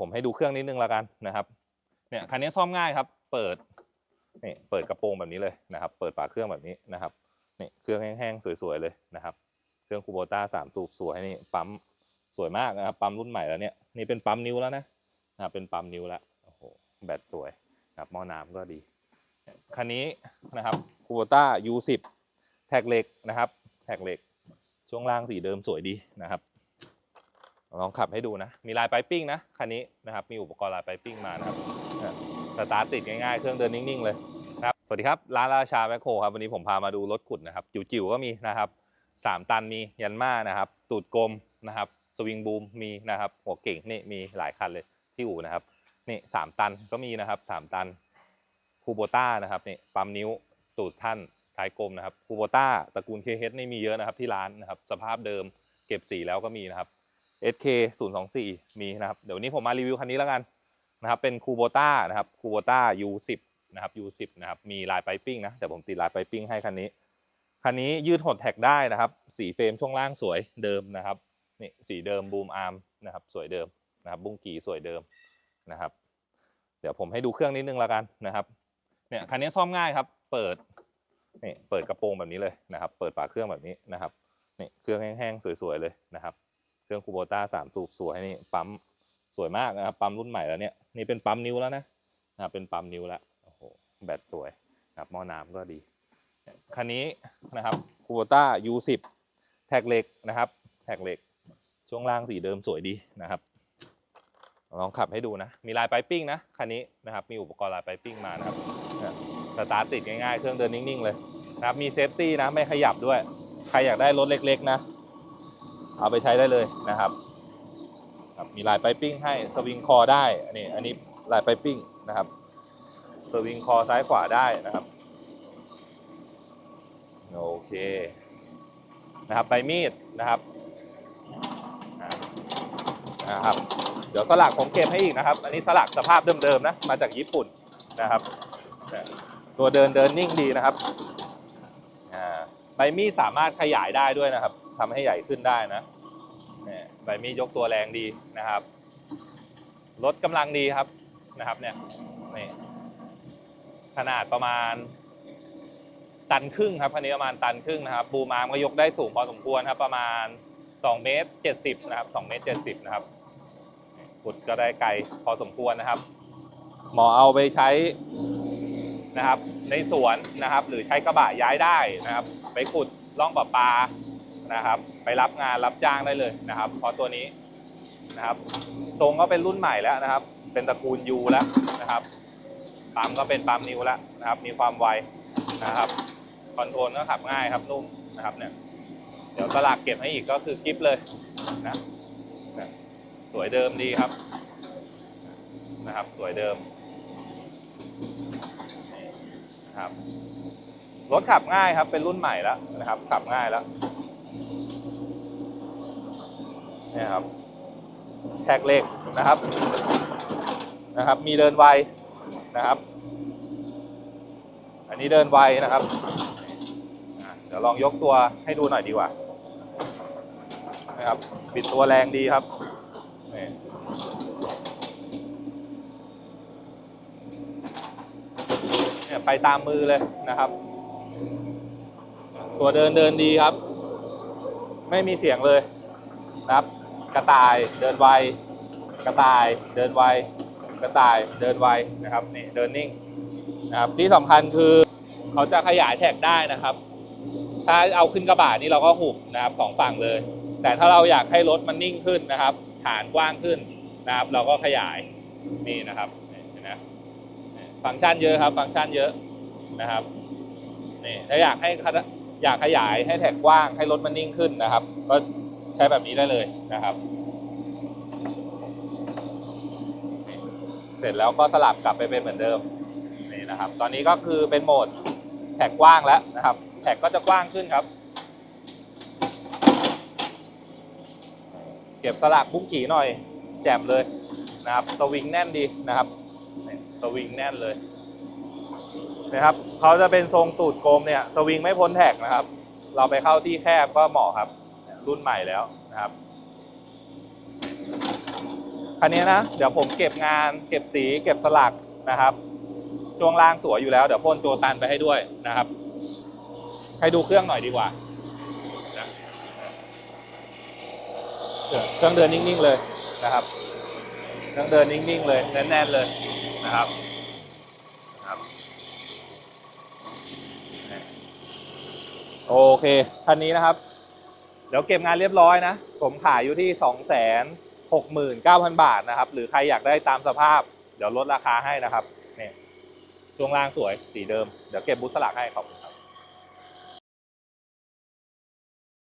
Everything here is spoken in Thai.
ผมให้ดูเครื่องนิดนึงแล้วกันนะครับเนี่ยคันนี้ซ่อมง่ายครับ เปิดนี่เปิดกระโปรงแบบนี้เลยนะครับ เปิดฝาเครื่องแบบนี้นะครับนี่เครื่องแห้งๆสวยๆเลยนะครับ เครื่องคูโบต้าสามสูบสวยนี่ปั๊มสวยมากนะครับปั๊มรุ่นใหม่แล้วเนี่ยนี่เป็นปั๊มนิ้วแล้วนะนะครับเป็นปั๊มนิ้วแล้วโอ้โหแบตสวยนะครับหม้อน้ำก็ดีคันนี้นะครับคูโบต้า U10 แท็กเหล็กนะครับ แท็กเหล็กช่วงล่างสีเดิมสวยดีนะครับ ลองขับให้ดูนะ มีลายไปปิ้งนะคันนี้นะครับ มีอุปกรณ์ลายไปปิ้งมานะครับเนี่ยสตาร์ทติดง่ายๆ เครื่องเดินนิ่งๆเลยนะครับ สวัสดีครับ ร้านราชาแมคโครครับ วันนี้ผมพามาดูรถขุดนะครับ จิ๋วๆก็มีนะครับ3ตันมียันมานะครับ ตูดกลมนะครับ สวิงบูมมีนะครับ หัวเก่งนี่มีหลายคันเลยที่อู่นะครับ นี่สามตันก็มีนะครับสามตัน คูโบต้านะครับนี่ปั๊มนิ้ว ตูดท่านท้ายกลมนะครับ คูโบต้าตระกูล KH นี่มีเยอะนะครับที่ร้านนะครับ สภาพเดิมเก็บสีแล้วก็มีนะครับ SK 0 2 4มีนะครับ เดี๋ยวนนี้ผมมารีวิวคันนี้แล้วกันนะครับ เป็นคูโบต้านะครับคูโบต้า U10 นะครับ U10 นะครับ มีลายไปปิ้งนะเดี๋ยวผมติดลายไปปิ้งให้คันนี้ คันนี้ยืดหดแท็กได้นะครับ สีเฟรมช่วงล่างสวยเดิมนะครับ นี่สีเดิมบูมอาร์มนะครับ สวยเดิมนะครับ บุ้งกีสวยเดิมนะครับ เดี๋ยวผมให้ดูเครื่องนิดนึงแล้วกันนะครับ เนี่ยคันนี้ซ่อมง่ายครับ เปิดนี่เปิดกระโปรงแบบนี้เลยนะครับ เปิดฝาเครื่องแบบนี้นะครับ นี่เครื่องแห้งๆสวยๆเลยนะครับ เครื่องคูโบต้าสามสูบสวยนี่ปั๊มสวยมากนะครับปั๊มรุ่นใหม่แล้วเนี่ยนี่เป็นปั๊มนิ้วแล้วนะนะครับเป็นปั๊มนิ้วแล้วโอ้โหแบตสวยนะครับหม้อน้ำก็ดีคันนี้นะครับคูโบต้า U10 แท็กเหล็กนะครับ แท็กเหล็กช่วงล่างสีเดิมสวยดีนะครับลองขับให้ดูนะ มีลายไปปิ้งนะคันนี้นะครับมีอุปกรณ์ลายไปปิ้งมานะครับสตาร์ทติดง่ายๆ เครื่องเดินนิ่งๆเลยนะครับมีเซฟตี้นะไม่ขยับด้วย ใครอยากได้รถเล็กๆนะ เอาไปใช้ได้เลยนะครับครับมีลายไปปิ้งให้สวิงคอได้อันนี้อันนี้ลายไปปิ้งนะครับสวิงคอซ้ายขวาได้นะครับโอเคนะครับใบมีดนะครับนะครับ เดี๋ยวสลักผมเก็บให้อีกนะครับ อันนี้สลักสภาพเดิมๆนะมาจากญี่ปุ่นนะครับตัวเดินเดินนิ่งดีนะครับใบมีดสามารถขยายได้ด้วยนะครับ ทำให้ใหญ่ขึ้นได้นะใบมีดยกตัวแรงดีนะครับรถกำลังดีครับนะครับเนี่ยนี่ขนาดประมาณ ตันครึ่งครับคันนี้ประมาณตันครึ่งนะครับบูมาร์มก็ยกได้สูงพอสมควรครับ ประมาณ2เมตร70นะครับ2เมตร70นะครับขุดก็ได้ไกลพอสมควรนะครับ หมอเอาไปใช้นะครับในสวนนะครับ หรือใช้กระบะย้ายได้นะครับ ไปขุดร่องประปา นะครับ ไปรับงานรับจ้างได้เลยนะครับ เพราะตัวนี้นะครับ ทรงก็เป็นรุ่นใหม่แล้วนะครับ เป็นตระกูลยูแล้วนะครับปั๊มก็เป็นปั๊มนิ้วแล้วนะครับ มีความไวนะครับคอนโทรลก็ขับง่ายครับนุ่มนะครับเนี่ยเดี๋ยวสลักเก็บให้อีกก็คือกิฟเลยนะสวยเดิมดีครับนะครับ สวยเดิมนะครับรถขับง่ายครับเป็นรุ่นใหม่แล้วนะครับ ขับง่ายแล้ว เนี่ยครับแท็กเหล็กนะครับนะครับ มีเดินไวนะครับ อันนี้เดินไวนะครับเดี๋ยวลองยกตัวให้ดูหน่อยดีกว่านะครับบิดตัวแรงดีครับนี่เนี่ยไปตามมือเลยนะครับ ตัวเดินเดินดีครับ ไม่มีเสียงเลยนะครับ กระต่ายเดินไว กระต่ายเดินไว กระต่ายเดินไวนะครับนี่เดินนิ่งนะครับที่สำคัญคือเขาจะขยายแท็กได้นะครับ ถ้าเอาขึ้นกระบะนี่เราก็หุบนะครับสองฝั่งเลย แต่ถ้าเราอยากให้รถมันนิ่งขึ้นนะครับ ฐานกว้างขึ้นนะครับ เราก็ขยายนี่นะครับเห็นไหมฟังก์ชันเยอะครับ ฟังก์ชันเยอะนะครับนี่ถ้าอยากให้อยากขยายให้แท็กกว้างให้รถมันนิ่งขึ้นนะครับ ก็ ใช้แบบนี้ได้เลยนะครับ เสร็จแล้วก็สลับกลับไปเป็นเหมือนเดิมนี่นะครับ ตอนนี้ก็คือเป็นโหมดแท็กกว้างแล้วนะครับ แท็กก็จะกว้างขึ้นครับ เก็บสลักบุ้งกี่หน่อย แจ่มเลยนะครับ สวิงแน่นดีนะครับ สวิงแน่นเลยนะครับเขาจะเป็นทรงตูดกลมเนี่ย สวิงไม่พ้นแท็กนะครับ เราไปเข้าที่แคบก็เหมาะครับ รุ่นใหม่แล้วนะครับคันนี้นะ เดี๋ยวผมเก็บงานเก็บสีเก็บสลักนะครับ ช่วงล่างสวยอยู่แล้ว เดี๋ยวพ่นโจตันไปให้ด้วยนะครับ ให้ดูเครื่องหน่อยดีกว่าเครื่องเดินนิ่งๆเลยนะครับเครื่องเดินนิ่งๆเลยแน่นๆเลยนะครับนะครับโอเคคันนี้นะครับ เดี๋ยวเก็บงานเรียบร้อยนะ ผมขายอยู่ที่ 2 6 9 0 0 0 บาทนะครับ หรือใครอยากได้ตามสภาพ เดี๋ยวลดราคาให้นะครับเนี่ยช่วงล่างสวยสีเดิม เดี๋ยวเก็บบุสลักให้ขอบคุณครับ